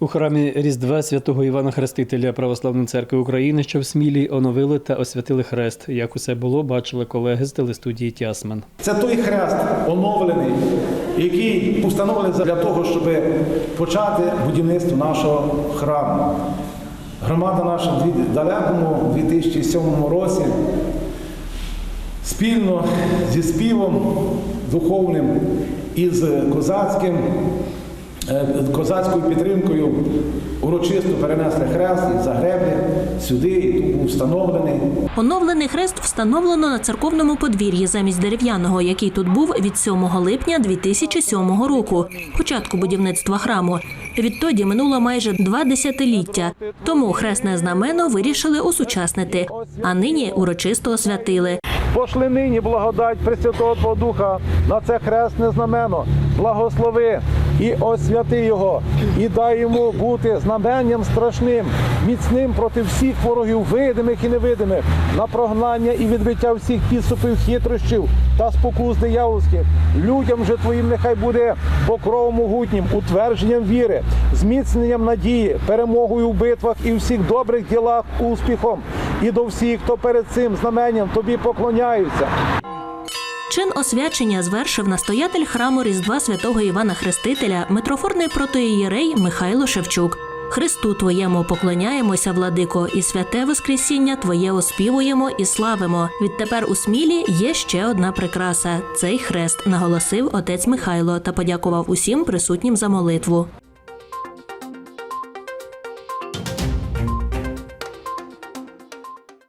У храмі Різдва святого Івана Хрестителя Православної церкви України, що в Смілі, оновили та освятили хрест. Як усе було, бачили колеги з телестудії Тясмен. Це той хрест оновлений, який установлений для того, щоб почати будівництво нашого храму. Громада наша в далекому 2007 році спільно зі співом духовним і з козацьким, козацькою підтримкою урочисто перенесли хрест із Загреблі сюди, і тут був встановлений. Оновлений хрест встановлено на церковному подвір'ї замість дерев'яного, який тут був від 7 липня 2007 року, початку будівництва храму. Відтоді минуло майже два десятиліття. Тому хресне знамено вирішили осучаснити, а нині урочисто освятили. Пошли нині благодать Пресвятого Духа на це хресне знамено. Благослови і освяти його, і дай йому бути знаменням страшним, міцним проти всіх ворогів, видимих і невидимих, на прогнання і відбиття всіх підступів хитрощів та спокус диявольських. Людям же твоїм нехай буде покровом могутнім, утвердженням віри, зміцненням надії, перемогою в битвах і всіх добрих ділах успіхом. І до всіх, хто перед цим знаменням тобі поклоняються. Чин освячення звершив настоятель храму Різдва святого Івана Хрестителя, митрофорний протоієрей Михайло Шевчук. Христу Твоєму поклоняємося, владико, і святе Воскресіння Твоє оспівуємо і славимо. Відтепер у Смілі є ще одна прикраса цей хрест, наголосив отець Михайло та подякував усім присутнім за молитву.